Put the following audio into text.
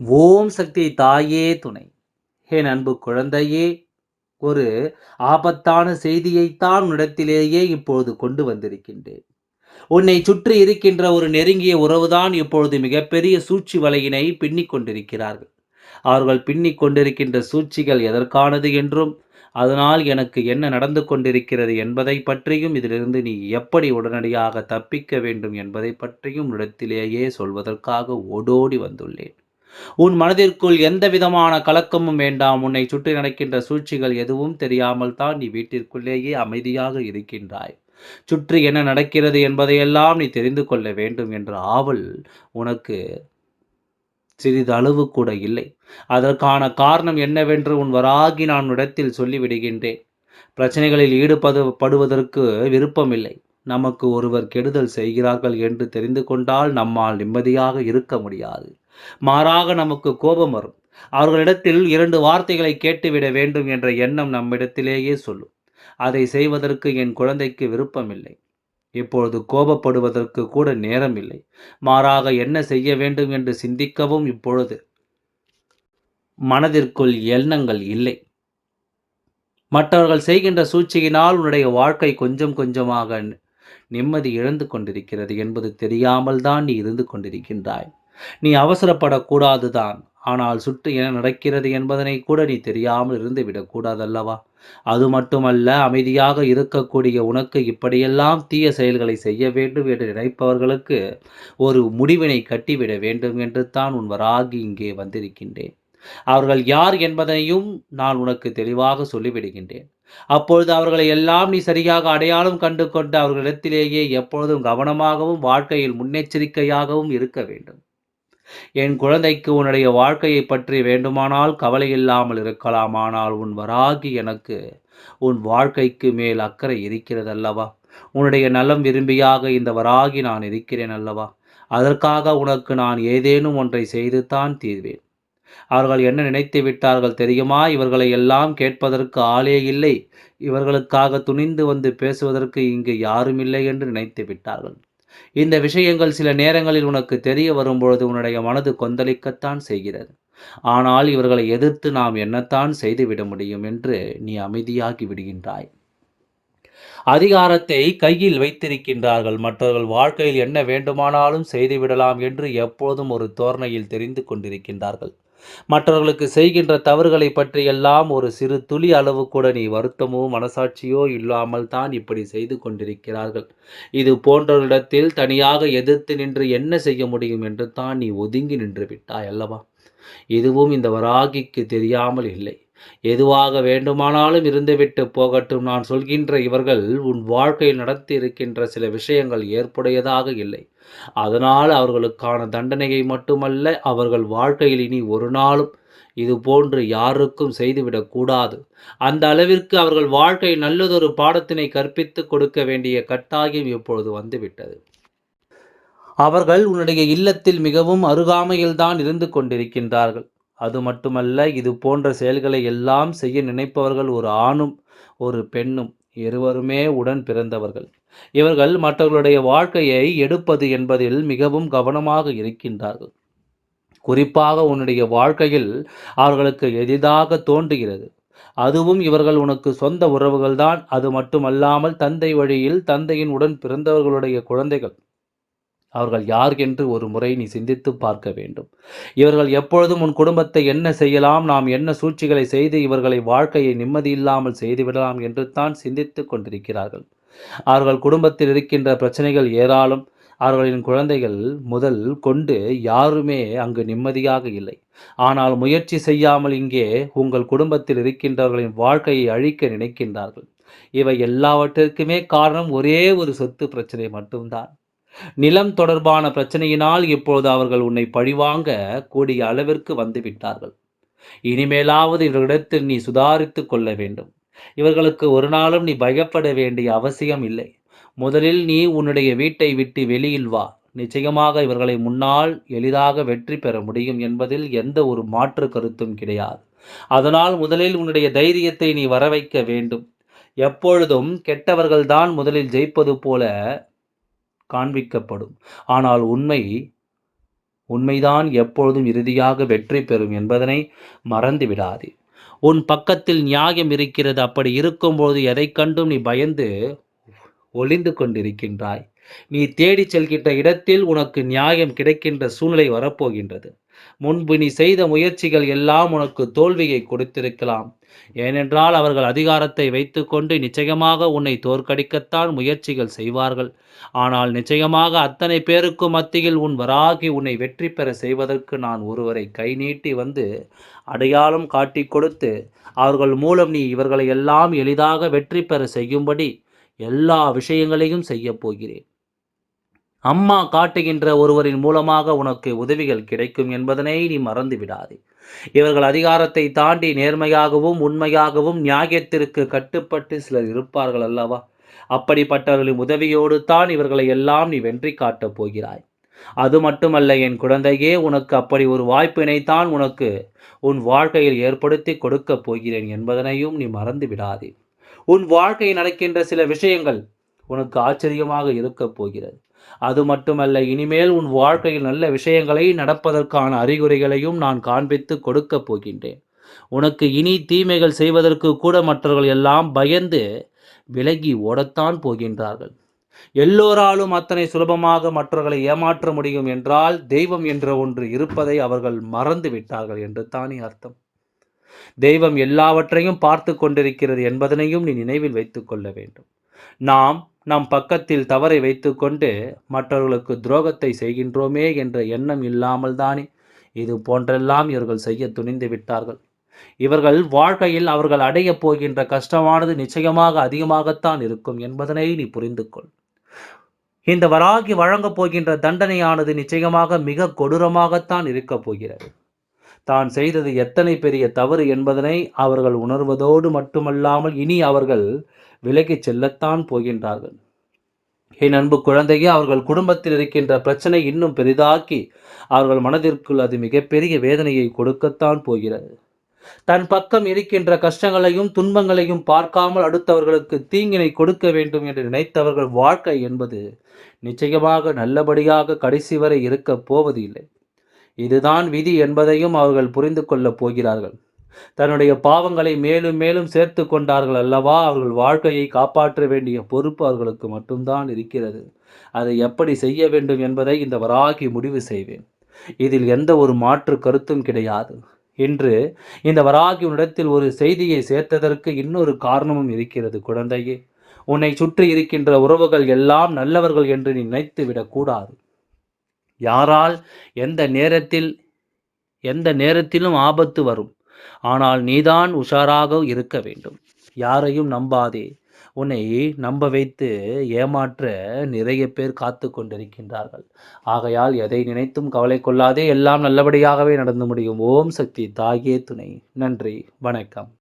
ஓம் சக்தி தாயே துணை. என் அன்பு குழந்தையே ஒரு ஆபத்தான செய்தியைத்தான் உன்னிடத்திலேயே இப்பொழுது கொண்டு வந்திருக்கின்றேன். உன்னை சுற்றி இருக்கின்ற ஒரு நெருங்கிய உறவுதான் இப்பொழுது மிகப்பெரிய சூழ்ச்சி வலையினை பின்னிக் கொண்டிருக்கிறார்கள். அவர்கள் பின்னிக் கொண்டிருக்கின்ற சூழ்ச்சிகள் எதற்கானது என்றும் அதனால் எனக்கு என்ன நடந்து கொண்டிருக்கிறது என்பதை பற்றியும் இதிலிருந்து நீ எப்படி உடனடியாக தப்பிக்க வேண்டும் என்பதை பற்றியும் இடத்திலேயே சொல்வதற்காக ஓடோடி வந்துள்ளேன். உன் மனதிற்குள் எந்த விதமான கலக்கமும் வேண்டாம். உன்னை சுற்றி நடக்கின்ற சூழ்ச்சிகள் எதுவும் தெரியாமல் தான் நீ வீட்டிற்குள்ளேயே அமைதியாக இருக்கின்றாய். சுற்றி என்ன நடக்கிறது என்பதையெல்லாம் நீ தெரிந்து கொள்ள வேண்டும் என்ற ஆவல் உனக்கு சிறிதளவு கூட இல்லை. அதற்கான காரணம் என்னவென்று உன் வராகி நான் இடத்தில் சொல்லிவிடுகின்றேன். பிரச்சனைகளில் ஈடுபடு படுவதற்கு விருப்பமில்லை. நமக்கு ஒருவர் கெடுதல் செய்கிறார்கள் என்று தெரிந்து கொண்டால் நம்மால் நிம்மதியாக இருக்க முடியாது. மாறாக நமக்கு கோபம் வரும். அவர்களிடத்தில் இரண்டு வார்த்தைகளை கேட்டுவிட வேண்டும் என்ற எண்ணம் நம்மிடத்திலேயே சொல்லும். அதை செய்வதற்கு என் குழந்தைக்கு விருப்பமில்லை. இப்பொழுது கோபப்படுவதற்கு கூட நேரம் இல்லை மாறாக என்ன செய்ய வேண்டும் என்று சிந்திக்கவும் இப்பொழுது மனதிற்குள் எண்ணங்கள் இல்லை. மற்றவர்கள் செய்கின்ற சூழ்ச்சியினால் உன்னுடைய வாழ்க்கை கொஞ்சம் கொஞ்சமாக நிம்மதி இழந்து கொண்டிருக்கிறது என்பது தெரியாமல் தான் நீ இருந்து கொண்டிருக்கின்றாய். நீ அவசரப்படக்கூடாதுதான். ஆனால் சுற்று என்ன நடக்கிறது என்பதனை கூட நீ தெரியாமல் இருந்து விடக்கூடாதல்லவா? அது மட்டுமல்ல அமைதியாக இருக்கக்கூடிய உனக்கு இப்படியெல்லாம் தீய செயல்களை செய்ய வேண்டும் என்று நினைப்பவர்களுக்கு ஒரு முடிவினை கட்டிவிட வேண்டும் என்று தான் உன் வராகி இங்கே வந்திருக்கின்றேன். அவர்கள் யார் என்பதையும் நான் உனக்கு தெளிவாக சொல்லிவிடுகின்றேன். அப்பொழுது அவர்களை எல்லாம் நீ சரியாக அடையாளம் கண்டு கொண்டு அவர்களிடத்திலேயே எப்பொழுதும் கவனமாகவும் வாழ்க்கையில் முன்னெச்சரிக்கையாகவும் இருக்க வேண்டும். என் குழந்தைக்கு உன்னுடைய வாழ்க்கையை பற்றி வேண்டுமானால் கவலை இல்லாமல் இருக்கலாம். ஆனால் உன் வராகி எனக்கு உன் வாழ்க்கைக்கு மேல் அக்கறை இருக்கிறது அல்லவா உன்னுடைய நலம் விரும்பியாக இந்த வராகி நான் இருக்கிறேன் அல்லவா? அதற்காக உனக்கு நான் ஏதேனும் ஒன்றை செய்துதான் தீர்வேன். அவர்கள் என்ன நினைத்து விட்டார்கள் தெரியுமா? இவர்களை எல்லாம் கேட்பதற்கு ஆளே இல்லை. இவர்களுக்காக துணிந்து வந்து பேசுவதற்கு இங்கு யாருமில்லை என்று நினைத்து விட்டார்கள். இந்த விஷயங்கள் சில நேரங்களில் உனக்கு தெரிய வரும்பொழுது உன்னுடைய மனது கொந்தளிக்கத்தான் செய்கிறது. ஆனால் இவர்களை எதிர்த்து நாம் என்னத்தான் செய்துவிட முடியும் என்று நீ அமைதியாகி விடுகின்றாய். அதிகாரத்தை கையில் வைத்திருக்கின்றார்கள். மற்றவர்கள் வாழ்க்கையில் என்ன வேண்டுமானாலும் செய்துவிடலாம் என்று எப்போதும் ஒரு தோரணையில் தெரிந்து கொண்டிருக்கின்றார்கள். மற்றவர்களுக்கு செய்கின்ற தவறுகளை பற்றியெல்லாம் ஒரு சிறு துளி அளவு கூட நீ வருத்தமோ மனசாட்சியோ இல்லாமல் தான் இப்படி செய்து கொண்டிருக்கிறார்கள். இது போன்றவரிடத்தில் தனியாக எதிர்த்து நின்று என்ன செய்ய முடியும் என்று தான் நீ ஒதுங்கி நின்று விட்டாய் அல்லவா? இதுவும் இந்த வராகிக்கு தெரியாமல் இல்லை. எதுவாக வேண்டுமானாலும் இருந்துவிட்டு போகட்டும் நான் சொல்கின்ற இவர்கள் உன் வாழ்க்கையில் நடத்தி இருக்கின்ற சில விஷயங்கள் ஏற்புடையதாக இல்லை. அதனால் அவர்களுக்கான தண்டனையை மட்டுமல்ல அவர்கள் வாழ்க்கையில் இனி ஒரு நாளும் இது போன்று யாருக்கும் செய்துவிடக்கூடாது அந்த அளவிற்கு அவர்கள் வாழ்க்கை நல்லதொரு பாடத்தினை கற்பித்து கொடுக்க வேண்டிய கட்டாயம் இப்பொழுது வந்துவிட்டது. அவர்கள் உன்னுடைய இல்லத்தில் மிகவும் அருகாமையில்தான் இருந்து கொண்டிருக்கின்றார்கள். அது மட்டுமல்ல இது போன்ற செயல்களை எல்லாம் செய்ய நினைப்பவர்கள் ஒரு ஆணும் ஒரு பெண்ணும் இருவருமே உடன் பிறந்தவர்கள். இவர்கள் மற்றவர்களுடைய வாழ்க்கையை எடுப்பது என்பதில் மிகவும் கவனமாக இருக்கின்றார்கள். குறிப்பாக உன்னுடைய வாழ்க்கையில் அவர்களுக்கு எளிதாக தோன்றுகிறது. அதுவும் இவர்கள் உனக்கு சொந்த உறவுகள்தான். அது மட்டுமல்லாமல் தந்தை வழியில் தந்தையின் உடன் பிறந்தவர்களுடைய குழந்தைகள். அவர்கள் யார் என்று ஒரு முறை நீ சிந்தித்து பார்க்க வேண்டும். இவர்கள் எப்பொழுதும் உன் குடும்பத்தை என்ன செய்யலாம் நாம் என்ன சூழ்ச்சிகளை செய்து இவர்களை வாழ்க்கையை நிம்மதி இல்லாமல் செய்துவிடலாம் என்று தான் சிந்தித்து கொண்டிருக்கிறார்கள். அவர்கள் குடும்பத்தில் இருக்கின்ற பிரச்சனைகள் ஏராளம். அவர்களின் குழந்தைகள் முதல் கொண்டு யாருமே அங்கு நிம்மதியாக இல்லை. ஆனால் முயற்சி செய்யாமல் இங்கே உங்கள் குடும்பத்தில் இருக்கின்றவர்களின் வாழ்க்கையை அழிக்க நினைக்கின்றார்கள். இவை எல்லாவற்றிற்குமே காரணம் ஒரே ஒரு சொத்து பிரச்சனை மட்டும்தான். நிலம் தொடர்பான பிரச்சனையினால் இப்பொழுது அவர்கள் உன்னை பழிவாங்க கூடிய அளவிற்கு வந்துவிட்டார்கள். இனிமேலாவது இவர்களிடத்தில் நீ சுதாரித்து கொள்ள வேண்டும். இவர்களுக்கு ஒரு நாளும் நீ பயப்பட வேண்டிய அவசியம் இல்லை. முதலில் நீ உன்னுடைய வீட்டை விட்டு வெளியில் வா. நிச்சயமாக இவர்களை முன்னால் எளிதாக வெற்றி பெற முடியும் என்பதில் எந்த ஒரு மாற்று கருத்தும் கிடையாது. அதனால் முதலில் உன்னுடைய தைரியத்தை நீ வர வைக்க வேண்டும். எப்பொழுதும் கெட்டவர்கள்தான் முதலில் ஜெயிப்பது போல காண்பிக்கப்படும். ஆனால் உண்மை உண்மைதான் எப்பொழுதும் இறுதியாக வெற்றி பெறும் என்பதனை மறந்துவிடாதே. உன் பக்கத்தில் நியாயம் இருக்கிறது அப்படி இருக்கும்போது எதை கண்டும் நீ பயந்து ஒளிந்து கொண்டிருக்கின்றாய். நீ தேடிச் செல்கின்ற இடத்தில் உனக்கு நியாயம் கிடைக்கின்ற சூழ்நிலை வரப்போகின்றது. முன்பு நீ செய்த முயற்சிகள் எல்லாம் உனக்கு தோல்வியை கொடுத்திருக்கலாம். ஏனென்றால் அவர்கள் அதிகாரத்தை வைத்துக்கொண்டு நிச்சயமாக உன்னை தோற்கடிக்கத்தான் முயற்சிகள் செய்வார்கள். ஆனால் நிச்சயமாக அத்தனை பேருக்கும் மத்தியில் உன் வராகி உன்னை வெற்றி பெற செய்வதற்கு நான் ஒருவரை கை நீட்டி வந்து அடையாளம் காட்டி கொடுத்து அவர்கள் மூலம் நீ இவர்களை எல்லாம் எளிதாக வெற்றி பெற செய்யும்படி எல்லா விஷயங்களையும் செய்யப் போகிறேன். அம்மா காட்டுகின்ற ஒருவரின் மூலமாக உனக்கு உதவிகள் கிடைக்கும் என்பதனை நீ மறந்து விடாதே இவர்கள் அதிகாரத்தை தாண்டி நேர்மையாகவும் உண்மையாகவும் நியாயத்திற்கு கட்டுப்பட்டு சிலர் இருப்பார்கள் அல்லவா? அப்படிப்பட்டவர்களின் உதவியோடு தான் இவர்களை எல்லாம் நீ வெற்றி காட்டப் போகிறாய். அது மட்டுமல்ல என் குழந்தையே உனக்கு அப்படி ஒரு வாய்ப்பினைத்தான் உனக்கு உன் வாழ்க்கையில் ஏற்படுத்தி கொடுக்கப் போகிறேன் என்பதனையும் நீ மறந்து விடாதே உன் வாழ்க்கையில் நடக்கின்ற சில விஷயங்கள் உனக்கு ஆச்சரியமாக இருக்கப் போகிறது. அது மட்டுமல்ல இனிமேல் உன் வாழ்க்கையில் நல்ல விஷயங்களை நடப்பதற்கான அறிகுறிகளையும் நான் காண்பித்து கொடுக்கப் போகின்றேன். உனக்கு இனி தீமைகள் செய்வதற்கு கூட மற்றவர்கள் எல்லாம் பயந்து விலகி ஓடத்தான் போகின்றார்கள். எல்லோராலும் அத்தனை சுலபமாக மற்றவர்களை ஏமாற்ற முடியும் என்றால் தெய்வம் என்ற ஒன்று இருப்பதை அவர்கள் மறந்து விட்டார்கள் என்று தானே அர்த்தம். தெய்வம் எல்லாவற்றையும் பார்த்து கொண்டிருக்கிறது என்பதனையும் நீ நினைவில் வைத்துக் கொள்ள வேண்டும். நாம் நம் பக்கத்தில் தவறை வைத்துக்கொண்டு மற்றவர்களுக்கு துரோகத்தை செய்கின்றோமே என்ற எண்ணம் இல்லாமல் தானே இது போன்றெல்லாம் இவர்கள் செய்ய துணிந்து விட்டார்கள். இவர்கள் வாழ்க்கையில் அவர்கள் அடையப் போகின்ற கஷ்டமானது நிச்சயமாக அதிகமாகத்தான் இருக்கும் என்பதனை நீ புரிந்து கொள் இந்த வராகி வழங்கப் போகின்ற தண்டனையானது நிச்சயமாக மிக கொடூரமாகத்தான் இருக்கப் போகிறது. தான் செய்தது எத்தனை பெரிய தவறு என்பதனை அவர்கள் உணர்வதோடு மட்டுமல்லாமல் இனி அவர்கள் விலகிச் செல்லத்தான் போகின்றார்கள். என் அன்பு குழந்தையே அவர்கள் குடும்பத்தில் இருக்கின்ற பிரச்சனை இன்னும் பெரிதாக்கி அவர்கள் மனதிற்குள் அது மிகப்பெரிய வேதனையை கொடுக்கத்தான் போகிறது. தன் பக்கம் இருக்கின்ற கஷ்டங்களையும் துன்பங்களையும் பார்க்காமல் அடுத்தவர்களுக்கு தீங்கினை கொடுக்க வேண்டும் என்று நினைத்தவர்கள் வாழ்க்கை என்பது நிச்சயமாக நல்லபடியாக கடைசி வரை இருக்கப் போவது இல்லை இதுதான் விதி என்பதையும் அவர்கள் புரிந்து கொள்ளப் போகிறார்கள். தன்னுடைய பாவங்களை மேலும் மேலும் சேர்த்து கொண்டார்கள் அல்லவா? அவர்கள் வாழ்க்கையை காப்பாற்ற வேண்டிய பொறுப்பு அவர்களுக்கு மட்டும்தான் இருக்கிறது. அதை எப்படி செய்ய வேண்டும் என்பதை இந்த வராகி முடிவு செய்வேன். இதில் எந்த ஒரு மாற்று கருத்தும் கிடையாது. இன்று இந்த வராகி உன்னிடத்தில் ஒரு செய்தியை சேர்த்ததற்கு இன்னொரு காரணமும் இருக்கிறது குழந்தையே. உன்னை சுற்றி இருக்கின்ற உறவுகள் எல்லாம் நல்லவர்கள் என்று நீ நினைத்து விடக்கூடாது யாரால் எந்த நேரத்தில் எந்த நேரத்திலும் ஆபத்து வரும். ஆனால் நீதான் உஷாராக இருக்க வேண்டும். யாரையும் நம்பாதே. உன்னை நம்ப வைத்து ஏமாற்ற நிறைய பேர் காத்து கொண்டிருக்கின்றார்கள். ஆகையால் எதை நினைத்தும் கவலை கொள்ளாதே. எல்லாம் நல்லபடியாகவே நடந்து முடியும். ஓம் சக்தி தாயே துணை. நன்றி. வணக்கம்.